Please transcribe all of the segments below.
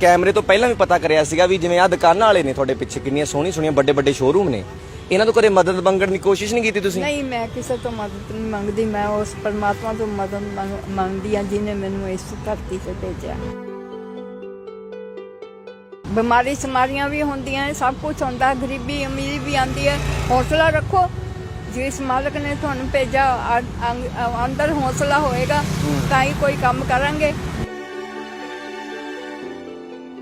ਕੈਮਰੇ ਤੋਂ ਪਹਿਲਾਂ ਵੀ ਪਤਾ ਕਰਿਆ ਸੀਗਾ ਵੀ ਜਿਵੇਂ ਆ ਦੁਕਾਨਾਂ ਵਾਲੇ ਨੇ ਤੁਹਾਡੇ ਪਿੱਛੇ ਕਿੰਨੀਆਂ ਸੋਹਣੀ ਸੋਹਣੀਆਂ ਵੱਡੇ ਵੱਡੇ ਸ਼ੋਰੂਮ ਨੇ। ਇਹਨਾਂ ਤੋਂ ਕਦੇ ਮਦਦ ਮੰਗਣ ਦੀ ਕੋਸ਼ਿਸ਼ ਨਹੀਂ ਕੀਤੀ ਤੁਸੀਂ? ਨਹੀਂ ਮੈਂ ਕਿਸੇ ਤੋਂ ਮਦਦ ਨਹੀਂ ਮੰਗਦੀ ਮੈਂ ਉਸ ਪਰਮਾਤਮਾ ਤੋਂ ਮਦਦ ਮੰਗ- ਮੰਗਦੀ ਹਾਂ ਜਿਨੇ ਮੈਨੂੰ ਇਸ ਧਰਤੀ ਤੇ ਭੇਜਿਆ। ਬਿਮਾਰੀ ਸਮਾਰੀਆਂ ਵੀ ਹੁੰਦੀਆਂ ਹੈ, ਸਭ ਕੁਝ ਹੁੰਦਾ ਗਰੀਬੀ ਅਮੀਰੀ ਵੀ ਆਂਦੀ ਹੈ। ਹੌਸਲਾ ਰੱਖੋ ਜਿਸ ਮਾਲਕ ਨੇ ਤੁਹਾਨੂੰ ਭੇਜਾ ਅ- ਅੰਗ- ਅੰਦਰ ਹੌਸਲਾ ਹੋਏਗਾ ਤਾਂ ਹੀ ਕੋਈ ਕੰਮ ਕਰਾਂਗੇ।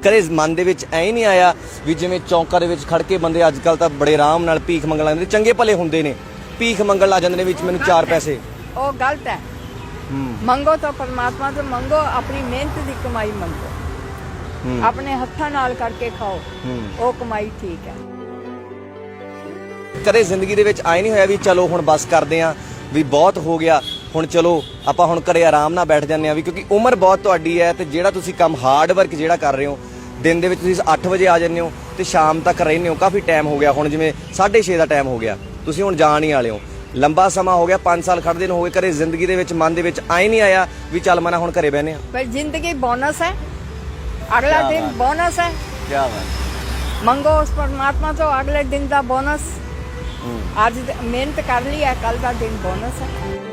ਕਦੇ ਮਨ ਦੇ ਵਿੱਚ ਐ ਨਹੀਂ ਆਇਆ ਵੀ ਜਿਵੇਂ ਚੌਂਕਾਂ ਦੇ ਵਿੱਚ ਖੜ ਕੇ ਬੰਦੇ ਅੱਜ ਕੱਲ ਤਾਂ ਬੜੇ ਆਰਾਮ ਨਾਲ ਭੀਖ ਮੰਗਣ ਲੱਗਦੇ ਚੰਗੇ ਭਲੇ ਹੁੰਦੇ ਨੇ। ਭੀਖ ਮੰਗਣ ਲੱਗ ਜਾਂਦੇ ਨੇ ਵਿੱਚ ਮੈਨੂੰ ਚਾਰ ਪੈਸੇ। ਉਹ ਗਲਤ ਹੈ। ਮੰਗੋ ਤਾਂ ਪਰਮਾਤਮਾ ਤੋਂ ਮੰਗੋ ਆਪਣੀ ਮਿਹਨਤ ਦੀ ਕਮਾਈ ਮੰਗੋ। ਆਪਣੇ ਹੱਥਾਂ ਨਾਲ ਕਰਕੇ ਖਾਓ। ਉਹ ਕਮਾਈ ਠੀਕ ਹੈ। ਕਦੇ ਜ਼ਿੰਦਗੀ ਦੇ ਵਿੱਚ ਆਏ ਨਹੀਂ ਹੋਇਆ ਵੀ ਚਲੋ ਹੁਣ ਬਸ ਕਰਦੇ ਆ ਵੀ ਬਹੁਤ ਹੋ ਗਿਆ ਹੁਣ ਚਲੋ ਆਪਾਂ ਹੁਣ ਘਰੇ ਆਰਾਮ ਨਾਲ ਬੈਠ ਜਾਂਦੇ ਆ ਵੀ ਕਿਉਂਕਿ ਉਮਰ ਬਹੁਤ ਤੁਹਾਡੀ ਹੈ ਤੇ ਜਿਹੜਾ ਤੁਸੀਂ ਕੰਮ ਹਾਰਡ ਵਰਕ ਜਿਹੜਾ ਕਰ ਰਹੇ ਹੋ ਦਿਨ ਦੇ ਵਿੱਚ ਤੁਸੀਂ 8 ਵਜੇ ਆ ਜਾਂਦੇ ਹੋ ਤੇ ਸ਼ਾਮ ਤੱਕ ਰਹਿੰਦੇ ਹੋ। ਕਾਫੀ ਟਾਈਮ ਹੋ ਗਿਆ। ਹੁਣ ਜਿਵੇਂ 6:30 ਦਾ ਟਾਈਮ ਹੋ ਗਿਆ। ਤੁਸੀਂ ਹੁਣ ਜਾਣ ਹੀ ਵਾਲੇ ਹੋ। ਲੰਬਾ ਸਮਾਂ ਹੋ ਗਿਆ। 5 ਸਾਲ ਖੜਦੇ ਨੂੰ ਹੋ ਗਏ ਘਰੇ ਜ਼ਿੰਦਗੀ ਦੇ ਵਿੱਚ ਮਨ ਦੇ ਵਿੱਚ ਆਏ ਨਹੀਂ ਆਇਆ ਵੀ ਚੱਲ ਮਨਾ ਹੁਣ ਘਰੇ ਬਹਿਨੇ ਆ ਪਰ ਜ਼ਿੰਦਗੀ ਬੋਨਸ ਹੈ। ਅਗਲਾ ਦਿਨ। ਬੋਨਸ ਹੈ। ਕੀ ਬਾਤ ਮੰਗੋ ਉਸ ਪਰਮਾਤਮਾ ਤੋਂ। ਅਗਲੇ ਦਿਨ ਦਾ ਬੋਨਸ ਅੱਜ ਮਿਹਨਤ ਕਰ ਲਈ ਹੈ। ਕੱਲ ਦਾ ਦਿਨ ਬੋਨਸ ਹੈ।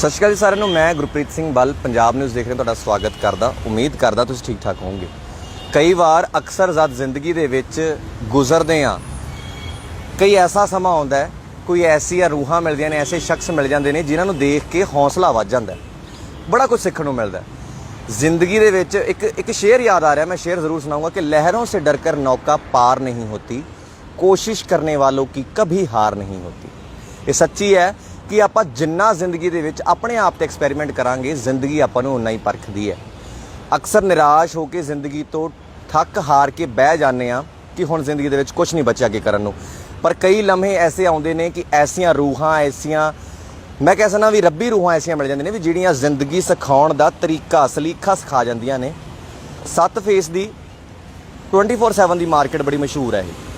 ਸਤਿ ਸ਼੍ਰੀ ਅਕਾਲ ਜੀ ਸਾਰਿਆਂ ਨੂੰ। ਮੈਂ ਗੁਰਪ੍ਰੀਤ ਸਿੰਘ ਬੱਲ, ਪੰਜਾਬ ਨਿਊਜ਼ ਦੇਖ ਰਹੇ ਤੁਹਾਡਾ ਸਵਾਗਤ ਕਰਦਾ। ਉਮੀਦ ਕਰਦਾ ਤੁਸੀਂ ਠੀਕ ਠਾਕ ਹੋਵੋਗੇ। ਕਈ ਵਾਰ ਅਕਸਰ ਜ਼ਦ ਜ਼ਿੰਦਗੀ ਦੇ ਵਿੱਚ ਗੁਜ਼ਰਦੇ ਆ ਕਈ ਐਸਾ ਸਮਾਂ ਆਉਂਦਾ ਹੈ, ਕੋਈ ਐਸੀਆਂ ਰੂਹਾਂ ਮਿਲਦੀਆਂ ਨੇ, ਐਸੇ ਸ਼ਖਸ ਮਿਲ ਜਾਂਦੇ ਨੇ ਜਿਨ੍ਹਾਂ ਨੂੰ ਦੇਖ ਕੇ ਹੌਸਲਾ ਵੱਧ ਜਾਂਦਾ ਬੜਾ ਕੁਝ ਸਿੱਖਣ ਨੂੰ ਮਿਲਦਾ ਜ਼ਿੰਦਗੀ ਦੇ ਵਿੱਚ ਇੱਕ ਇੱਕ ਸ਼ੇਰ ਯਾਦ ਆ ਰਿਹਾ, ਮੈਂ ਸ਼ੇਰ ਜ਼ਰੂਰ ਸੁਣਾਉਂਗਾ ਕਿ ਲਹਿਰੋਂ ਸੇ ਡਰ ਕਰ ਨੌਕਾ ਪਾਰ ਨਹੀਂ ਹੋਤੀ ਕੋਸ਼ਿਸ਼ ਕਰਨੇ ਵਾਲੋਂ ਕੀ ਕभी ਹਾਰ ਨਹੀਂ ਹੋਤੀ ਇਹ ਸੱਚੀ ਹੈ ਕਿ ਆਪਾਂ ਜਿੰਨਾ ਜ਼ਿੰਦਗੀ ਦੇ ਵਿੱਚ ਆਪਣੇ ਆਪ ਤੇ ਐਕਸਪੈਰੀਮੈਂਟ ਕਰਾਂਗੇ, ਜ਼ਿੰਦਗੀ ਆਪਾਂ ਨੂੰ ਉਨਾ ਹੀ ਪਰਖਦੀ ਹੈ। ਅਕਸਰ ਨਿਰਾਸ਼ ਹੋ ਕੇ ਜ਼ਿੰਦਗੀ ਤੋਂ ਥੱਕ ਹਾਰ ਕੇ ਬਹਿ ਜਾਂਦੇ ਆ ਕਿ ਹੁਣ ਜ਼ਿੰਦਗੀ ਦੇ ਵਿੱਚ ਕੁਝ ਨਹੀਂ ਬਚਿਆ ਅੱਗੇ ਕਰਨ ਨੂੰ। ਪਰ ਕਈ ਲਮਹੇ ਐਸੇ ਆਉਂਦੇ ਨੇ ਕਿ ਐਸੀਆਂ ਰੂਹਾਂ, ਐਸੀਆਂ, ਮੈਂ ਕਹਿ ਸਕਦਾ ਵੀ ਰੱਬੀ ਰੂਹਾਂ ਐਸੀਆਂ ਮਿਲ ਜਾਂਦੀਆਂ ਨੇ ਵੀ ਜਿਹੜੀਆਂ ਜ਼ਿੰਦਗੀ ਸਿਖਾਉਣ ਦਾ ਤਰੀਕਾ ਸਲੀਖਾ ਸਿਖਾ ਜਾਂਦੀਆਂ ਨੇ। ਸੱਤ ਫੇਸ ਦੀ 24/7 ਦੀ ਮਾਰਕੀਟ ਬੜੀ ਮਸ਼ਹੂਰ ਹੈ ਇਹ।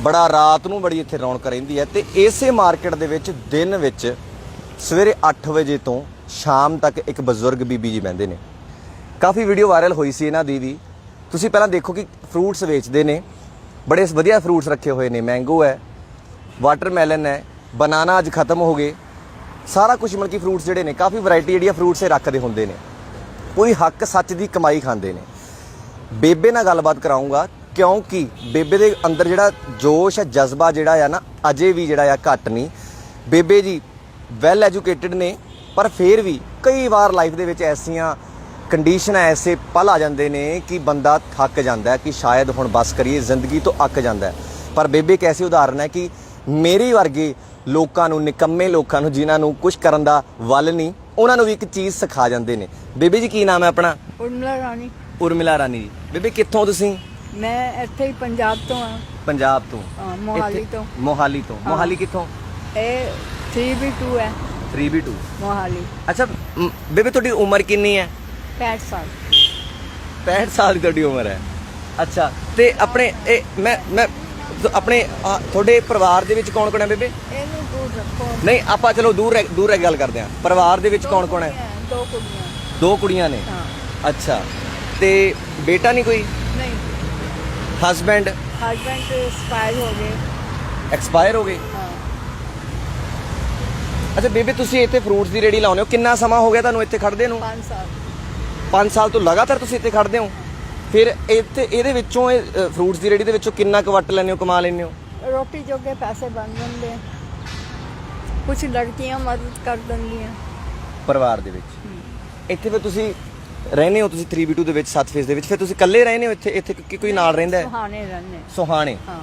ਬੜਾ ਰਾਤ ਨੂੰ ਬੜੀ ਇੱਥੇ ਰੌਣਕ ਰਹਿੰਦੀ ਹੈ ਤੇ ਇਸੇ ਮਾਰਕੀਟ ਦੇ ਵਿੱਚ ਦਿਨ ਵਿੱਚ ਸਵੇਰੇ 8 ਵਜੇ ਤੋਂ ਸ਼ਾਮ ਤੱਕ ਇੱਕ ਬਜ਼ੁਰਗ ਬੀਬੀ ਜੀ ਬਹਿੰਦੇ ਨੇ। ਕਾਫੀ ਵੀਡੀਓ ਵਾਇਰਲ ਹੋਈ ਸੀ ਇਹਨਾਂ ਦੀ ਵੀ। ਤੁਸੀਂ ਪਹਿਲਾਂ ਦੇਖੋ ਕਿ ਫਰੂਟਸ ਵੇਚਦੇ ਨੇ, ਬੜੇ ਵਧੀਆ ਫਰੂਟਸ ਰੱਖੇ ਹੋਏ ਨੇ। ਮੈਂਗੋ ਹੈ ਵਾਟਰਮੈਲਨ ਹੈ ਬਨਾਨਾ ਅੱਜ ਖਤਮ ਹੋ ਗਏ। ਸਾਰਾ ਕੁਝ ਮਤਲਬ ਕਿ ਫਰੂਟਸ ਜਿਹੜੇ ਨੇ, ਕਾਫੀ ਵੈਰਾਈਟੀ ਜਿਹੜੀਆਂ ਫਰੂਟਸ ਇਹ ਰੱਖਦੇ ਹੁੰਦੇ ਨੇ। ਕੋਈ ਹੱਕ ਸੱਚ ਦੀ ਕਮਾਈ ਖਾਂਦੇ ਨੇ। ਬੇਬੇ ਨਾਲ ਗੱਲਬਾਤ ਕਰਾਉਂਗਾ ਕਿਉਂਕਿ ਬੇਬੇ ਦੇ ਅੰਦਰ ਜਿਹੜਾ ਜੋਸ਼ ਹੈ ਜਜ਼ਬਾ ਜਿਹੜਾ ਆ ਨਾ ਅਜੇ ਵੀ ਜਿਹੜਾ ਆ ਘੱਟ ਨਹੀਂ। ਬੇਬੇ ਜੀ ਵੈਲ ਐਜੂਕੇਟਿਡ ਨੇ ਪਰ ਫਿਰ ਵੀ ਕਈ ਵਾਰ ਲਾਈਫ ਦੇ ਵਿੱਚ ਐਸੀਆਂ ਕੰਡੀਸ਼ਨਾਂ ਐਸੇ ਪਲ ਆ ਜਾਂਦੇ ਨੇ ਕਿ ਬੰਦਾ ਥੱਕ ਜਾਂਦਾ ਹੈ ਕਿ ਸ਼ਾਇਦ ਹੁਣ ਬਸ ਕਰੀਏ ਜ਼ਿੰਦਗੀ ਤੋਂ ਅੱਕ ਜਾਂਦਾ ਹੈ। ਪਰ ਬੇਬੇ ਇੱਕ ਐਸੀ ਉਦਾਹਰਨ ਹੈ ਕਿ ਮੇਰੇ ਵਰਗੇ ਲੋਕਾਂ ਨੂੰ ਨਿਕੰਮੇ ਲੋਕਾਂ ਨੂੰ ਜਿਨ੍ਹਾਂ ਨੂੰ ਕੁਝ ਕਰਨ ਦਾ ਵੱਲ ਨਹੀਂ ਉਹਨਾਂ ਨੂੰ ਵੀ ਇੱਕ ਚੀਜ਼ ਸਿਖਾ ਜਾਂਦੇ ਨੇ। ਬੇਬੇ ਜੀ ਕੀ ਨਾਮ ਹੈ ਆਪਣਾ? ਉਰਮਲਾ ਰਾਣੀ। ਉਰਮਿਲਾ ਰਾਣੀ ਜੀ। ਬੇਬੇ ਕਿੱਥੋਂ ਤੁਸੀਂ? ਮੈਂ ਇੱਥੇ ਹੀ ਪੰਜਾਬ ਤੋਂ ਆ। ਪੰਜਾਬ ਤੋਂ। ਹਾਂ, ਮੋਹਾਲੀ ਇੱਥੇ- ਤੋਂ। ਮੋਹਾਲੀ ਤੋਂ। ਮੋਹਾਲੀ ਕਿੱਥੋਂ? ਇਹ 3B2 ਹੈ। 3B2 ਮੋਹਾਲੀ। ਅੱਛਾ ਮ, ਬੇਬੇ ਤੁਹਾਡੀ ਉਮਰ ਕਿੰਨੀ ਹੈ? 65 ਸਾਲ। 65 ਸਾਲ ਦੀ ਤੁਹਾਡੀ ਉਮਰ ਹੈ। ਅੱਛਾ ਤੇ ਆਪਣੇ ਇਹ ਮੈਂ ਮੈਂ ਤ- ਆਪਣੇ ਆ, ਤੁਹਾਡੇ ਪਰਿਵਾਰ ਦੇ ਵਿੱਚ ਕੌਣ ਕੌਣ ਹੈ ਬੇਬੇ? ਇਹਨੂੰ ਦੂਰ ਰੱਖੋ। ਨਹੀਂ ਆਪਾਂ ਚਲੋ ਦੂਰ ਰਹਿ- ਦੂਰ ਰਹਿ ਕੇ ਗੱਲ ਕਰਦੇ ਹਾਂ। ਪਰਿਵਾਰ ਦੇ ਵਿੱਚ ਕੌਣ ਕੌਣ ਹੈ? ਦੋ ਕੁੜੀਆਂ। ਦੋ ਕੁੜੀਆਂ ਨੇ। ਹਾਂ। ਅੱਛਾ ਤੇ ਬੇਟਾ ਨਹੀਂ ਕੋਈ? ਨਹੀਂ। ਹਸਬੈਂਡ ਹਸਬੈਂਡ ਐਕਸਪਾਇਰ ਹੋ ਗਏ। ਐਕਸਪਾਇਰ ਹੋ ਗਏ? ਹਾਂ। ਅੱਛਾ ਬੇਬੇ ਤੁਸੀਂ ਇੱਥੇ ਫਰੂਟਸ ਦੀ ਰੇੜੀ ਲਾਉਂਦੇ ਹੋ। ਕਿੰਨਾ ਸਮਾਂ ਹੋ ਗਿਆ ਤੁਹਾਨੂੰ ਇੱਥੇ ਖੜਦੇ ਨੂੰ? 5 ਸਾਲ। 5 ਸਾਲ ਤੋਂ ਲਗਾਤਾਰ ਤੁਸੀਂ ਇੱਥੇ ਖੜਦੇ ਹੋ? ਫਿਰ ਇੱਥੇ ਇਹਦੇ ਵਿੱਚੋਂ ਇਹ ਫਰੂਟਸ ਦੀ ਰੇੜੀ ਦੇ ਵਿੱਚੋਂ ਕਿੰਨਾ ਕੁ ਵੱਟ ਲੈਂਦੇ ਹੋ ਕਮਾ ਲੈਂਦੇ ਹੋ? ਰੋਟੀ ਜੋਗੇ ਪੈਸੇ ਬਣ ਜਾਂਦੇ। ਕੁਝ ਲੜਕੀਆਂ ਮਦਦ ਕਰ ਦਿੰਦੀਆਂ। ਪਰਿਵਾਰ ਦੇ ਵਿੱਚ। ਇੱਥੇ ਫਿਰ ਤੁਸੀਂ ਰਹਿੰਦੇ ਹੋ ਤੁਸੀਂ 3B2 ਦੇ ਵਿੱਚ 7 ਫੇਸ ਦੇ ਵਿੱਚ? ਫਿਰ ਤੁਸੀਂ ਇਕੱਲੇ ਰਹਿੰਦੇ ਹੋ ਇੱਥੇ ਇੱਥੇ ਕਿ ਕੋਈ ਨਾਲ ਰਹਿੰਦਾ ਹੈ? ਸੁਹਾਣੇ ਰਹਿੰਦੇ। ਸੁਹਾਣੇ। ਹਾਂ।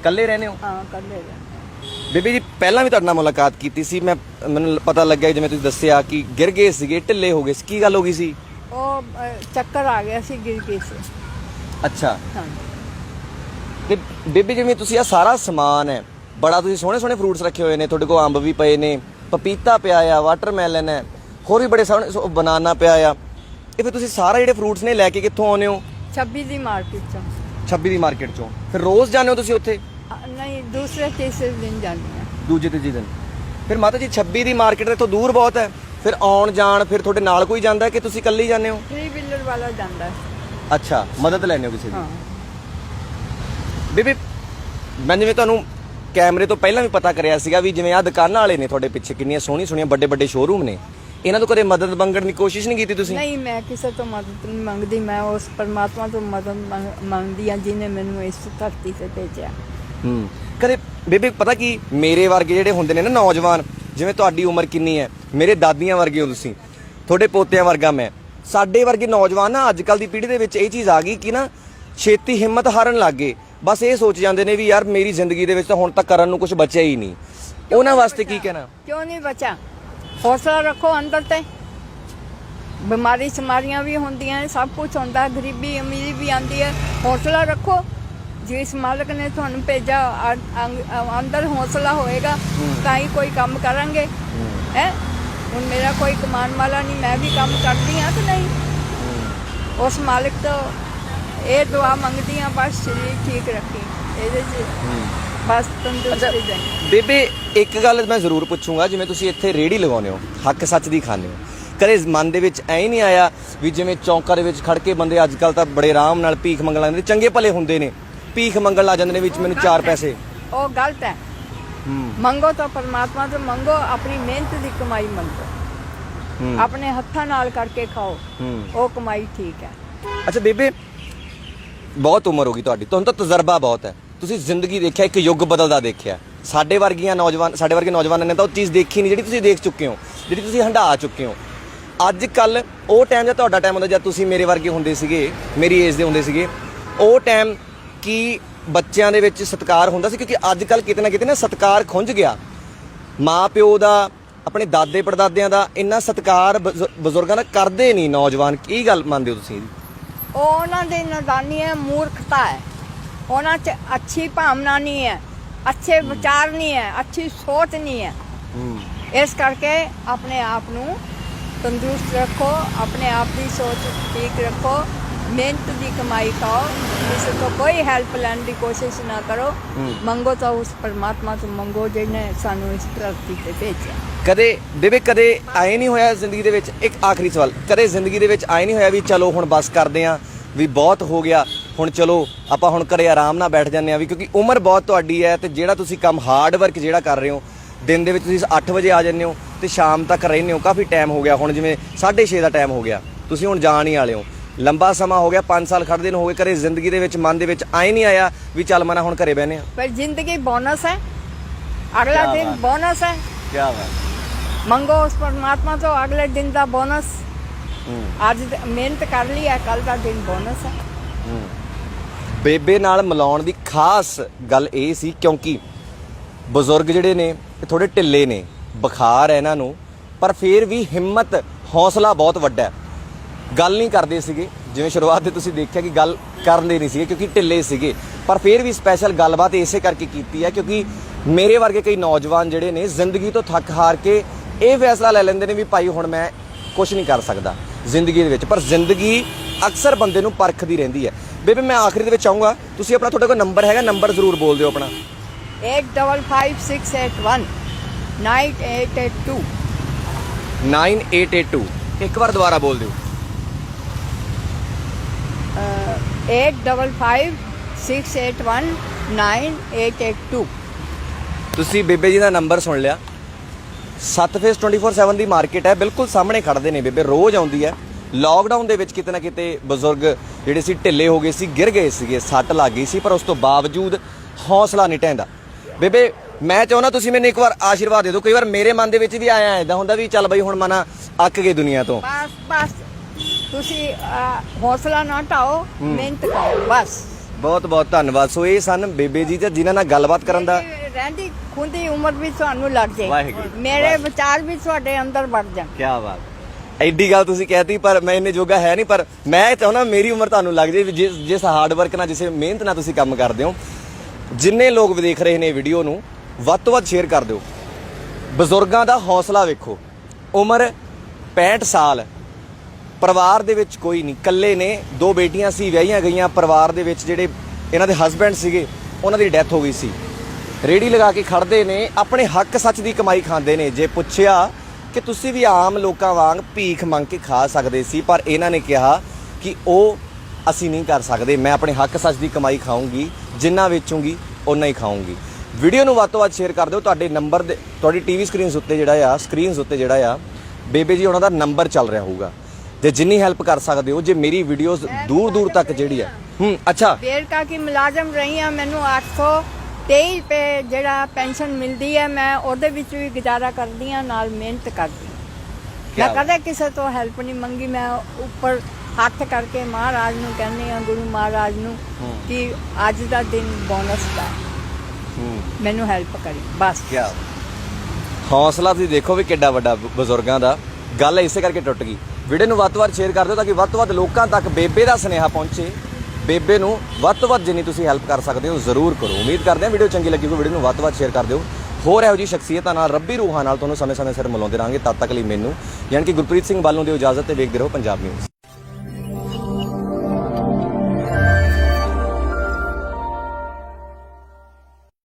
ਇਕੱਲੇ ਰਹਿੰਦੇ ਹੋ? ਹਾਂ ਕੱਲੇ ਰਹਿੰਦੇ। ਬੇਬੀ ਜੀ ਪਹਿਲਾਂ ਵੀ ਤੁਹਾਡੇ ਨਾਲ ਮੁਲਾਕਾਤ ਕੀਤੀ ਸੀ। ਮੈਂ ਮੈਨੂੰ ਪਤਾ ਲੱਗਿਆ ਜਿਵੇਂ ਤੁਸੀਂ ਦੱਸਿਆ ਕਿ ਗਿਰ ਗਏ ਸੀਗੇ ਢਿੱਲੇ ਹੋ ਗਏ ਸੀ। ਕੀ ਗੱਲ ਹੋ ਗਈ ਸੀ? ਉਹ ਚੱਕਰ ਆ ਗਿਆ ਸੀ ਗਿਰ ਕੇ ਸੀ। ਅੱਛਾ। ਹਾਂ। ਤੇ ਬੇਬੀ ਜਿਵੇਂ ਤੁਸੀਂ ਆ ਸਾਰਾ ਸਮਾਨ ਹੈ ਬੜਾ ਤੁਸੀਂ ਸੋਹਣੇ ਸੋਹਣੇ ਫਰੂਟਸ ਰੱਖੇ ਹੋਏ ਨੇ ਤੁਹਾਡੇ ਕੋਲ ਅੰਬ ਵੀ ਪਏ ਨੇ ਪਪੀਤਾ ਪਿਆ ਆ ਵਾਟਰਮੈਲਨ ਹੈ ਹੋਰ ਵੀ ਬੜੇ ਸੋਹਣੇ ਬਨਾਨਾ ਪਿਆ ਆ। ਇਹ ਫਿਰ ਤੁਸੀਂ ਸਾਰਾ ਜਿਹੜੇ ਫਰੂਟਸ ਨੇ ਲੈ ਕੇ ਕਿੱਥੋਂ ਆਉਂਦੇ ਹੋ? 26 ਦੀ ਮਾਰਕੀਟ ਚੋਂ। 26 ਦੀ ਮਾਰਕੀਟ ਚੋਂ। ਫਿਰ ਰੋਜ਼ ਜਾਂਦੇ ਹੋ ਤੁਸੀਂ ਉੱਥੇ? ਅ, ਨਹੀਂ ਦੂਸਰੇ ਤੀਸਰੇ ਦਿਨ ਜਾਂਦੀ ਹਾਂ। ਦੂਜੇ ਤੀਜੇ ਦਿਨ। ਫਿਰ ਮਾਤਾ ਜੀ 26 ਦੀ ਮਾਰਕੀਟ ਤੋਂ ਦੂਰ ਬਹੁਤ ਹੈ। ਫਿਰ ਆਉਣ ਜਾਣ ਫਿਰ ਤੁਹਾਡੇ ਨਾਲ ਕੋਈ ਜਾਂਦਾ ਹੈ ਕਿ ਤੁਸੀਂ ਇਕੱਲੇ ਹੀ ਜਾਂਦੇ ਹੋ? ਥ੍ਰੀ ਵੀਲਰ ਵਾਲਾ ਜਾਂਦਾ ਹੈ। ਅੱਛਾ ਮਦਦ ਲੈਣੇ ਹੋ ਕਿਸੇ ਦੀ? ਹਾਂ। ਬੀਬੀ ਮੈਂ ਜਿਵੇਂ ਤੁਹਾਨੂੰ ਕੈਮਰੇ ਤੋਂ ਪਹਿਲਾਂ ਵੀ ਪਤਾ ਕਰਿਆ ਸੀਗਾ ਵੀ ਜਿਵੇਂ ਆ ਦੁਕਾਨਾਂ ਵਾਲੇ ਨੇ ਤੁਹਾਡੇ ਪਿੱਛੇ ਕਿੰਨੀਆਂ ਸੋਹਣੀ ਸੋਹਣੀਆਂ ਵੱਡੇ ਵੱਡੇ ਸ਼ੋਰੂਮ ਨੇ। ਇਹਨਾਂ ਤੋਂ ਕਦੇ ਮਦਦ ਮੰਗਣ ਦੀ ਕੋਸ਼ਿਸ਼ ਨਹੀਂ ਕੀਤੀ ਤੁਸੀਂ? ਨਹੀਂ ਮੈਂ ਕਿਸੇ ਤੋਂ ਮਦਦ ਨਹੀਂ ਮੰਗਦੀ ਮੈਂ ਉਸ ਪਰਮਾਤਮਾ ਤੋਂ ਮਦਦ ਮੰਗ- ਮੰਗਦੀ ਹਾਂ ਜਿਹਨੇ ਮੈਨੂੰ ਇਸ ਧਰਤੀ ਤੇ ਭੇਜਿਆ। ਹੂੰ। ਕਦੇ ਬੇਬੇ ਪਤਾ ਕੀ ਮੇਰੇ ਵਰਗੇ ਜਿਹੜੇ ਹੁੰਦੇ ਨੇ ਨਾ ਨੌਜਵਾਨ ਜਿਵੇਂ ਤੁਹਾਡੀ ਉਮਰ ਕਿੰਨੀ ਹੈ? ਮੇਰੇ ਦਾਦੀਆਂ ਵਰਗੇ ਹੋ ਤੁਸੀਂ। ਤੁਹਾਡੇ ਪੋਤਿਆਂ ਵਰਗਾ ਮੈਂ। ਸਾਡੇ ਵਰਗੇ ਨੌਜਵਾਨ ਨਾ ਅੱਜ ਕੱਲ ਦੀ ਪੀੜ੍ਹੀ ਦੇ ਵਿੱਚ ਇਹ ਚੀਜ਼ ਆ ਗਈ ਕਿ ਨਾ ਛੇਤੀ ਹਿੰਮਤ ਹਾਰਨ ਲੱਗ ਗਏ। ਬਸ ਇਹ ਸੋਚ ਜਾਂਦੇ ਨੇ ਵੀ ਯਾਰ ਮੇਰੀ ਜ਼ਿੰਦਗੀ ਦੇ ਵਿੱਚ ਤਾਂ ਹੁਣ ਤੱਕ ਕਰਨ ਨੂੰ ਕੁਝ ਬਚਿਆ ਹੀ ਨਹੀਂ। ਉਹਨਾਂ ਵਾਸਤੇ ਕੀ ਕਹਿਣਾ? ਕਿਉਂ ਨਹੀਂ ਬਚਾ ਹੌਸਲਾ ਰੱਖੋ ਅੰਦਰ ਤੇ। ਬਿਮਾਰੀ ਸਮਾਰੀਆਂ ਵੀ ਹੁੰਦੀਆਂ ਸਭ ਕੁਝ ਹੁੰਦਾ ਗਰੀਬੀ ਅਮੀਰੀ ਵੀ ਆਂਦੀ ਹੈ। ਹੌਸਲਾ ਰੱਖੋ। ਜਿਸ ਮਾਲਕ ਨੇ ਤੁਹਾਨੂੰ ਭੇਜਾ ਅੰਦਰ ਹੌਸਲਾ ਹੋਏਗਾ ਤਾਂ ਹੀ ਕੋਈ ਕੰਮ ਕਰਾਂਗੇ। ਹੈ। ਹੁਣ ਮੇਰਾ ਕੋਈ ਕਮਾਨ ਵਾਲਾ ਨਹੀਂ ਮੈਂ ਵੀ ਕੰਮ ਕਰਦੀ ਹਾਂ ਕਿ ਨਹੀਂ? ਉਸ ਮਾਲਕ ਤੋਂ ਇਹ ਦੁਆ ਮੰਗਦੀ ਹਾਂ ਬਸ ਸਰੀਰ ਠੀਕ ਰੱਖੀ। ਇਹਦੇ 'ਚ ਬਸ ਤੰਦਰੁਸਤੀ ਦੇ। ਬੇਬੇ ਇੱਕ ਗੱਲ ਮੈਂ ਜ਼ਰੂਰ ਪੁੱਛੂੰਗਾ ਜਿਵੇਂ ਤੁਸੀਂ ਇੱਥੇ ਰੇੜੀ ਲਗਾਉਂਦੇ ਹੋ ਹੱਕ ਸੱਚ ਦੀ ਖਾਂਦੇ ਹੋ। ਕਦੇ ਮਨ ਦੇ ਵਿੱਚ ਐ ਨਹੀਂ ਆਇਆ ਵੀ ਜਿਵੇਂ ਚੌਂਕਾਂ ਦੇ ਵਿੱਚ ਖੜ ਕੇ ਬੰਦੇ ਅੱਜ ਕੱਲ ਤਾਂ ਬੜੇ ਆਰਾਮ ਨਾਲ ਭੀਖ ਮੰਗਣ ਲੱਗ ਜਾਂਦੇ ਚੰਗੇ ਭਲੇ ਹੁੰਦੇ ਨੇ। ਭੀਖ ਮੰਗਣ ਲੱਗ ਜਾਂਦੇ ਨੇ ਵਿੱਚ ਮੈਨੂੰ ਚਾਰ ਪੈਸੇ। ਉਹ ਗਲਤ ਹੈ। ਮੰਗੋ ਤਾਂ ਪਰਮਾਤਮਾ ਤੋਂ ਮੰਗੋ ਆਪਣੀ ਮਿਹਨਤ ਦੀ ਕਮਾਈ ਮੰਗੋ। ਆਪਣੇ ਹੱਥਾਂ ਨਾਲ ਕਰਕੇ ਖਾਓ। ਉਹ ਕਮਾਈ ਠੀਕ ਹੈ। ਅੱਛਾ ਬੇਬੇ ਬਹੁਤ ਉਮਰ ਹੋ ਗਈ ਤੁਹਾਡੀ ਤੁਹਾਨੂੰ ਤਾਂ ਤਜਰਬਾ ਬਹੁਤ ਹੈ। ਤੁਸੀਂ ਜ਼ਿੰਦਗੀ ਦੇਖਿਆ, ਇੱਕ ਯੁੱਗ ਬਦਲਦਾ ਦੇਖਿਆ। ਸਾਡੇ ਵਰਗੀਆਂ ਨੌਜਵਾਨ ਸਾਡੇ ਵਰਗੇ ਨੌਜਵਾਨਾਂ ਨੇ ਤਾਂ ਉਹ ਚੀਜ਼ ਦੇਖੀ ਨਹੀਂ ਜਿਹੜੀ ਤੁਸੀਂ ਦੇਖ ਚੁੱਕੇ ਹੋ, ਜਿਹੜੀ ਤੁਸੀਂ ਹੰਢਾ ਚੁੱਕੇ ਹੋ। ਅੱਜ ਕੱਲ ਉਹ ਟਾਈਮ ਜਾਂ ਤੁਹਾਡਾ ਟਾਈਮ ਹੁੰਦਾ ਜਦ ਤੁਸੀਂ ਮੇਰੇ ਵਰਗੇ ਹੁੰਦੇ ਸੀਗੇ, ਮੇਰੀ ਏਜ ਦੇ ਹੁੰਦੇ ਸੀਗੇ, ਉਹ ਟਾਈਮ ਕੀ ਬੱਚਿਆਂ ਦੇ ਵਿੱਚ ਸਤਿਕਾਰ ਹੁੰਦਾ ਸੀ? ਕਿਉਂਕਿ ਅੱਜ ਕੱਲ ਕਿਤੇ ਨਾ ਕਿਤੇ ਨਾ ਸਤਿਕਾਰ ਖੁੰਝ ਗਿਆ। ਮਾਂ ਪਿਓ ਦਾ, ਆਪਣੇ ਦਾਦੇ ਪੜਦਾਦਿਆਂ ਦਾ ਇੰਨਾ ਸਤਿਕਾਰ ਬਜ਼ੁਰਗਾਂ ਦਾ ਕਰਦੇ ਨਹੀਂ ਨੌਜਵਾਨ। ਕੀ ਗੱਲ ਮੰਨਦੇ ਹੋ ਤੁਸੀਂ ਉਹਨਾਂ ਦੇ ਨਦਾਨੀ ਹੈ ਮੂਰਖਤਾ ਹੈ। ਉਹਨਾਂ 'ਚ ਅੱਛੀ ਭਾਵਨਾ ਨਹੀਂ ਹੈ ਅੱਛੇ ਵਿਚਾਰ ਨਹੀਂ ਹੈ ਅੱਛੀ ਸੋਚ ਨਹੀਂ ਹੈ। ਹੂੰ। ਇਸ ਕਰਕੇ ਆਪਣੇ ਆਪ ਨੂੰ ਤੰਦਰੁਸਤ ਰੱਖੋ ਆਪਣੇ ਆਪ ਦੀ ਸੋਚ ਠੀਕ ਰੱਖੋ ਮਿਹਨਤ ਦੀ ਕਮਾਈ ਖਾਓ ਕਿਸੇ ਤੋਂ ਕੋਈ ਹੈਲਪ ਲੈਣ ਦੀ ਕੋਸ਼ਿਸ਼ ਨਾ ਕਰੋ। ਮੰਗੋ ਤਾਂ ਉਸ ਪਰਮਾਤਮਾ ਤੋਂ ਮੰਗੋ ਜਿਹਨੇ ਸਾਨੂੰ ਇਸ ਧਰਤੀ ਤੇ ਭੇਜਿਆ। ਕਦੇ ਬੇਬੇ ਕਦੇ ਆਏ ਨਹੀਂ ਹੋਇਆ ਜ਼ਿੰਦਗੀ ਦੇ ਵਿੱਚ? ਇੱਕ ਆਖਰੀ ਸਵਾਲ ਕਦੇ ਜ਼ਿੰਦਗੀ ਦੇ ਵਿੱਚ ਆਏ ਨਹੀਂ ਹੋਇਆ ਵੀ ਚਲੋ ਹੁਣ ਬਸ ਕਰਦੇ ਆਂ ਵੀ ਬਹੁਤ ਹੋ ਗਿਆ। ਹੁਣ ਚਲੋ ਆਪਾਂ ਹੁਣ ਘਰੇ ਆਰਾਮ ਨਾਲ ਬੈਠ ਜਾਂਦੇ ਆਂ ਵੀ ਕਿਉਂਕਿ ਉਮਰ ਬਹੁਤ ਤੁਹਾਡੀ ਹੈ ਤੇ ਜਿਹੜਾ ਤੁਸੀਂ ਕੰਮ ਹਾਰਡ ਵਰਕ ਜਿਹੜਾ ਕਰ ਰਹੇ ਹੋ ਦਿਨ ਦੇ ਵਿੱਚ ਤੁਸੀਂ 8 ਵਜੇ ਆ ਜਾਂਦੇ ਹੋ ਤੇ ਸ਼ਾਮ ਤੱਕ ਰਹਿੰਦੇ ਹੋ ਕਾਫੀ ਟਾਈਮ ਹੋ ਗਿਆ। ਹੁਣ ਜਿਵੇਂ 6:30 ਦਾ ਟਾਈਮ ਹੋ ਗਿਆ। ਤੁਸੀਂ ਹੁਣ ਜਾਣ ਹੀ ਵਾਲੇ ਹੋ। ਲੰਬਾ ਸਮਾਂ ਹੋ ਗਿਆ 5 ਸਾਲ ਖੜਦੇ ਨੂੰ ਹੋ ਗਏ ਘਰੇ ਜ਼ਿੰਦਗੀ ਦੇ ਵਿੱਚ ਮਨ ਦੇ ਵਿੱਚ ਆਏ ਨਹੀਂ ਆਇਆ ਵੀ ਚੱਲ ਮਨਾ ਹੁਣ ਘਰੇ ਬਹਿਨੇ ਆ। ਪਰ ਜ਼ਿੰਦਗੀ ਬੋਨਸ ਹੈ। ਅਗਲਾ ਦਿਨ। ਬੋਨਸ ਹੈ। ਕੀ ਬਾਤ। ਮੰਗੋ ਉਸ ਪਰਮਾਤਮਾ ਤੋਂ ਅਗਲੇ ਦਿਨ ਦਾ ਬੋਨਸ ਅੱਜ ਦ- ਮਿਹਨਤ ਕਰ ਲਈ ਹੈ ਕੱਲ ਦਾ ਦਿਨ ਬੋਨਸ ਹੈ। ਬੇਬੇ ਨਾਲ ਮਿਲਾਉਣ ਦੀ ਖਾਸ ਗੱਲ ਇਹ ਸੀ ਕਿਉਂਕਿ ਬਜ਼ੁਰਗ ਜਿਹੜੇ ਨੇ, ਇਹ ਥੋੜੇ ਢਿੱਲੇ ਨੇ, ਬੁਖਾਰ ਹੈ ਇਹਨਾਂ ਨੂੰ, ਪਰ ਫਿਰ ਵੀ ਹਿੰਮਤ, ਹੌਸਲਾ ਬਹੁਤ ਵੱਡਾ ਹੈ। ਗੱਲ ਨਹੀਂ ਕਰਦੇ ਸੀਗੇ, ਜਿਵੇਂ ਸ਼ੁਰੂਆਤ ਤੇ ਤੁਸੀਂ ਦੇਖਿਆ ਕਿ ਗੱਲ ਕਰਦੇ ਨਹੀਂ ਸੀਗੇ ਕਿਉਂਕਿ ਢਿੱਲੇ ਸੀਗੇ, ਪਰ ਫਿਰ ਵੀ ਸਪੈਸ਼ਲ ਗੱਲਬਾਤ ਇਸੇ ਕਰਕੇ ਕੀਤੀ ਹੈ ਕਿਉਂਕਿ ਮੇਰੇ ਵਰਗੇ ਕਈ ਨੌਜਵਾਨ ਜਿਹੜੇ ਨੇ, ਜ਼ਿੰਦਗੀ ਤੋਂ ਥੱਕ ਹਾਰ ਕੇ ਇਹ ਫੈਸਲਾ ਲੈ ਲੈਂਦੇ ਨੇ ਵੀ ਭਾਈ ਹੁਣ ਮੈਂ ਕੁਝ ਨਹੀਂ ਕਰ ਸਕਦਾ। ਜ਼ਿੰਦਗੀ ਦੇ ਵਿੱਚ। ਪਰ ਜ਼ਿੰਦਗੀ ਅਕਸਰ ਬੰਦੇ ਨੂੰ ਪਰਖਦੀ ਰਹਿੰਦੀ ਹੈ। ਬੇਬੇ ਮੈਂ ਆਖਰੀ ਦੇ ਵਿੱਚ ਚਾਹੂੰਗਾ ਤੁਸੀਂ ਆਪਣਾ ਤੁਹਾਡੇ ਕੋਲ ਨੰਬਰ ਹੈਗਾ ਨੰਬਰ ਜ਼ਰੂਰ ਬੋਲ ਦਿਓ ਆਪਣਾ। 855681 9882 9882 ਇੱਕ ਵਾਰ ਦੁਬਾਰਾ ਬੋਲ ਦਿਓ। eight double five six eight one nine eight eight two. ਤੁਸੀਂ ਬੇਬੇ ਜੀ ਦਾ ਨੰਬਰ ਸੁਣ ਲਿਆ। ਸੱਤ ਫੇਸ 24/7 ਦੀ ਮਾਰਕੀਟ ਹੈ। ਬਿਲਕੁਲ ਸਾਹਮਣੇ ਖੜਦੇ ਨੇ ਬੇਬੇ ਰੋਜ਼ ਆਉਂਦੀ ਹੈ। ਲਾਕਡਾਊਨ ਦੇ ਵਿੱਚ ਕਿਤੇ ਨਾ ਕਿਤੇ ਬਜ਼ੁਰਗ ਜਿਹੜੇ ਸੀ ਢਿੱਲੇ ਹੋ ਗਏ ਸੀ ਗਿਰ ਗਏ ਸੀਗੇ ਸੱਟ ਲੱਗ ਗਈ ਸੀ ਪਰ ਉਸ ਤੋਂ ਬਾਵਜੂਦ ਹੌਸਲਾ ਨਹੀਂ ਟੈਂਦਾ ਬੇਬੇ ਮੈਂ ਚਾਹੁੰਦਾ ਤੁਸੀਂ ਮੈਨੂੰ ਇੱਕ ਵਾਰ ਆਸ਼ੀਰਵਾਦ ਦੇ ਦਿਓ। ਕਈ ਵਾਰ ਮੇਰੇ ਮਨ ਦੇ ਵਿੱਚ ਵੀ ਆਇਆ ਐਦਾਂ ਹੁੰਦਾ ਵੀ ਚੱਲ ਬਈ ਹੁਣ ਮਨਾ ਅੱਕ ਗਏ ਦੁਨੀਆ ਤੋਂ। ਬਸ ਬਸ। ਤੁਸੀਂ ਅਹ, ਹੌਸਲਾ ਨਾ ਢਾਓ ਮਿਹਨਤ ਕਰੋ ਬਸ। ਬਹੁਤ ਬਹੁਤ ਧੰਨਵਾਦ। ਸੋ ਇਹ ਸਨ ਬੇਬੇ ਜੀ ਤੇ ਜਿਨ੍ਹਾਂ ਨਾਲ ਗੱਲਬਾਤ ਕਰਨ ਦਾ ਰਹਿੰਦੀ ਖੁੰਦੀ ਉਮਰ ਵੀ ਤੁਹਾਨੂੰ ਲੱਗ ਜੇ। ਵਾਹਿਗੁਰੂ। ਮੇਰੇ ਵਿਚਾਰ ਵੀ ਤੁਹਾਡੇ ਅੰਦਰ ਵੜ ਜਾਣ। ਕੀ ਬਾਤ। ਐਡੀ ਗੱਲ ਤੁਸੀਂ ਕਹਿਤੀ ਪਰ ਮੈਂ ਇੰਨੇ ਜੋਗਾ ਹੈ ਨਹੀਂ ਪਰ ਮੈਂ ਚਾਹੁੰਦਾ ਮੇਰੀ ਉਮਰ ਤੁਹਾਨੂੰ ਲੱਗ ਜੇ ਵੀ ਜਿਸ ਜਿਸ ਹਾਰਡ ਵਰਕ ਨਾਲ ਜਿਸੇ ਮਿਹਨਤ ਨਾਲ ਤੁਸੀਂ ਕੰਮ ਕਰਦੇ ਹੋ। ਜਿੰਨੇ ਲੋਕ ਵੀ ਦੇਖ ਰਹੇ ਨੇ ਵੀਡੀਓ ਨੂੰ ਵੱਧ ਤੋਂ ਵੱਧ ਸ਼ੇਅਰ ਕਰ ਦਿਓ। ਬਜ਼ੁਰਗਾਂ ਦਾ ਹੌਸਲਾ ਵੇਖੋ। ਉਮਰ 65 ਸਾਲ। ਪਰਿਵਾਰ ਦੇ ਵਿੱਚ ਕੋਈ ਨਹੀਂ। ਇਕੱਲੇ ਨੇ ਦੋ ਬੇਟੀਆਂ ਸੀ ਵਿਆਹੀਆਂ ਗਈਆਂ ਪਰਿਵਾਰ ਦੇ ਵਿੱਚ ਜਿਹੜੇ ਇਹਨਾਂ ਦੇ ਹਸਬੰਡ ਸੀਗੇ ਉਹਨਾਂ ਦੀ ਡੈਥ ਹੋ ਗਈ ਸੀ। ਰੇੜੀ ਲਗਾ ਕੇ ਖੜਦੇ ਨੇ ਆਪਣੇ ਹੱਕ ਸੱਚ ਦੀ ਕਮਾਈ ਖਾਂਦੇ ਨੇ। ਜੇ ਪੁੱਛਿਆ ਕਿ ਤੁਸੀਂ ਵੀ ਆਮ ਲੋਕਾਂ ਵਾਂਗ ਭੀਖ ਮੰਗ ਕੇ ਖਾ ਸਕਦੇ ਸੀ ਪਰ ਇਹਨਾਂ ਨੇ ਕਿਹਾ ਕਿ ਉਹ ਅਸੀਂ ਨਹੀਂ ਕਰ ਸਕਦੇ ਮੈਂ ਆਪਣੇ ਹੱਕ ਸੱਚ ਦੀ ਕਮਾਈ ਖਾਊਂਗੀ ਜਿੰਨਾ ਵੇਚੂੰਗੀ ਉਨਾ ਹੀ ਖਾਊਂਗੀ। ਵੀਡੀਓ ਨੂੰ ਵੱਧ ਤੋਂ ਵੱਧ ਸ਼ੇਅਰ ਕਰ ਦਿਓ। ਤੁਹਾਡੇ ਨੰਬਰ ਦੇ ਤੁਹਾਡੀ ਟੀਵੀ ਸਕਰੀਨਸ ਉੱਤੇ ਜਿਹੜਾ ਆ ਸਕਰੀਨਸ ਉੱਤੇ ਜਿਹੜਾ ਆ ਬੇਬੇ ਜੀ ਉਹਨਾਂ ਦਾ ਨੰਬਰ ਚੱਲ ਰਿਹਾ ਹੋਊਗਾ। ਤੇ ਜਿੰਨੀ ਹੈਲਪ ਕਰ ਸਕਦੇ ਹੋ ਜੇ ਮੇਰੀ ਵੀਡੀਓਜ਼ ਦੂਰ ਦੂਰ ਤੱਕ ਜਿਹੜੀ ਆ। ਹੂੰ ਅੱਛਾ। ਵੇਰਕਾ ਕੀ ਮੁਲਾਜ਼ਮ ਰਹੀ ਆ ਮੈਨੂੰ 823 ਰੁਪਏ ਜਿਹੜਾ ਪੈਨਸ਼ਨ ਮਿਲਦੀ ਹੈ ਮੈਂ ਉਹਦੇ ਵਿੱਚ ਵੀ ਗੁਜ਼ਾਰਾ ਕਰਦੀ ਆ ਨਾਲ ਮਿਹਨਤ ਕਰਦੀ ਹਾਂ। ਮੈਂ ਕਦੇ ਕਿਸੇ ਤੋਂ ਹੈਲਪ ਨਹੀਂ ਮੰਗੀ ਮੈਂ ਉੱਪਰ ਹੱਥ ਕਰਕੇ ਮਹਾਰਾਜ ਨੂੰ ਕਹਿੰਦੀ ਆ ਗੁਰੂ ਮਹਾਰਾਜ ਨੂੰ ਹੂੰ। ਕਿ ਅੱਜ ਦਾ ਦਿਨ ਬੋਨਸ ਦਾ ਹੂੰ। ਮੈਨੂੰ ਹੈਲਪ ਕਰੀ ਬਸ। ਹੌਸਲਾ ਤੁਸੀਂ ਦੇਖੋ ਵੀ ਕਿੱਡਾ ਵੱਡਾ ਬ- ਬਜ਼ੁਰਗਾਂ ਦਾ। ਗੱਲ ਇਸੇ ਕਰਕੇ ਟੁੱਟ ਗਈ। ਵੀਡੀਓ ਨੂੰ ਵੱਧ ਤੋਂ ਵੱਧ ਸ਼ੇਅਰ ਕਰ ਦਿਓ ਤਾਂ ਕਿ ਵੱਧ ਤੋਂ ਵੱਧ ਲੋਕਾਂ ਤੱਕ ਬੇਬੇ ਦਾ ਸੁਨੇਹਾ ਪਹੁੰਚੇ। ਬੇਬੇ ਨੂੰ ਵੱਧ ਤੋਂ ਵੱਧ ਜਿੰਨੀ ਤੁਸੀਂ ਹੈਲਪ ਕਰ ਸਕਦੇ ਹੋ, ਜ਼ਰੂਰ ਕਰੋ। ਉਮੀਦ ਕਰਦੇ ਹਾਂ ਵੀਡੀਓ ਚੰਗੀ ਲੱਗੀ ਹੋਵੇ ਵੀਡੀਓ ਨੂੰ ਵੱਧ ਤੋਂ ਵੱਧ ਸ਼ੇਅਰ ਕਰ ਦਿਓ। ਹੋਰ ਇਹੋ ਜੀ ਸ਼ਖਸੀਅਤਾਂ ਨਾਲ ਰੱਬੀ ਰੂਹਾਂ ਨਾਲ ਤੁਹਾਨੂੰ ਸਮੇਂ-ਸਮੇਂ ਸਿਰ ਮਿਲਾਉਂਦੇ ਰਹਾਂਗੇ ਤਦ ਤੱਕ ਲਈ ਮੈਨੂੰ, ਯਾਨੀ ਕਿ ਗੁਰਪ੍ਰੀਤ ਸਿੰਘ ਬਾਲੋਂ ਦੀ ਇਜਾਜ਼ਤ ਤੇ ਵੇਖਦੇ ਰਹੋ ਪੰਜਾਬ ਨਿਊਜ਼